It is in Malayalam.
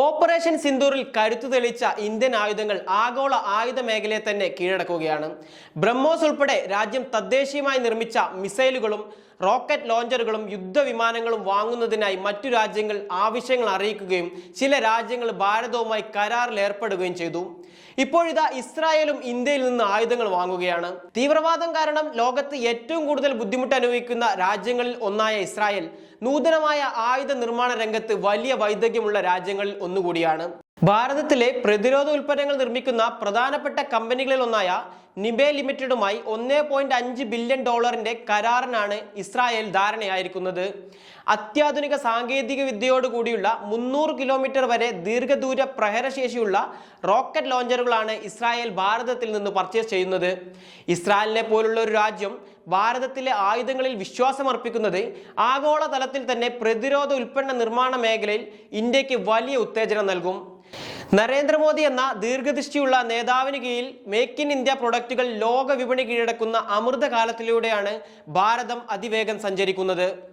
ഓപ്പറേഷൻ സിന്ദൂറിൽ കരുത്തു തെളിച്ച ഇന്ത്യൻ ആയുധങ്ങൾ ആഗോള ആയുധ മേഖലയെ തന്നെ കീഴടക്കുകയാണ്. ബ്രഹ്മോസ് ഉൾപ്പെടെ രാജ്യം തദ്ദേശീയമായി നിർമ്മിച്ച മിസൈലുകളും റോക്കറ്റ് ലോഞ്ചറുകളും യുദ്ധവിമാനങ്ങളും വാങ്ങുന്നതിനായി മറ്റു രാജ്യങ്ങൾ ആവശ്യങ്ങൾ അറിയിക്കുകയും ചില രാജ്യങ്ങൾ ഭാരതവുമായി കരാറിൽ ഏർപ്പെടുകയും ചെയ്തു. ഇപ്പോഴിതാ ഇസ്രായേലും ഇന്ത്യയിൽ നിന്ന് ആയുധങ്ങൾ വാങ്ങുകയാണ്. തീവ്രവാദം കാരണം ലോകത്ത് ഏറ്റവും കൂടുതൽ ബുദ്ധിമുട്ട് അനുഭവിക്കുന്ന രാജ്യങ്ങളിൽ ഒന്നായ ഇസ്രായേൽ നൂതനമായ ആയുധ നിർമ്മാണ രംഗത്ത് വലിയ വൈദഗ്ധ്യമുള്ള രാജ്യങ്ങളിൽ ഒന്നുകൂടിയാണ്. ഭാരതത്തിലെ പ്രതിരോധ ഉൽപ്പന്നങ്ങൾ നിർമ്മിക്കുന്ന പ്രധാനപ്പെട്ട കമ്പനികളിൽ ഒന്നായ നിബെ ലിമിറ്റഡുമായി ഒന്നേ പോയിന്റ് അഞ്ച് ബില്യൺ ഡോളറിന്റെ കരാറിനാണ് ഇസ്രായേൽ ധാരണയായിരിക്കുന്നത്. അത്യാധുനിക സാങ്കേതിക വിദ്യയോട് കൂടിയുള്ള മുന്നൂറ് കിലോമീറ്റർ വരെ ദീർഘദൂര പ്രഹരശേഷിയുള്ള റോക്കറ്റ് ലോഞ്ചറുകളാണ് ഇസ്രായേൽ ഭാരതത്തിൽ നിന്ന് പർച്ചേസ് ചെയ്യുന്നത്. ഇസ്രായേലിനെ പോലുള്ള ഒരു രാജ്യം ഭാരതത്തിലെ ആയുധങ്ങളിൽ വിശ്വാസമർപ്പിക്കുന്നത് ആഗോളതലത്തിൽ ആഗോള തന്നെ പ്രതിരോധ ഉൽപ്പന്ന നിർമ്മാണ മേഖലയിൽ ഇന്ത്യയ്ക്ക് വലിയ ഉത്തേജനം നൽകും. നരേന്ദ്രമോദി എന്ന ദീർഘദൃഷ്ടിയുള്ള നേതാവിന് കീഴിൽ മേക്ക് ഇൻ ഇന്ത്യ പ്രൊഡക്റ്റുകൾ ലോക വിപണി കീഴടക്കുന്ന അമൃതകാലത്തിലൂടെയാണ് ഭാരതം അതിവേഗം സഞ്ചരിക്കുന്നത്.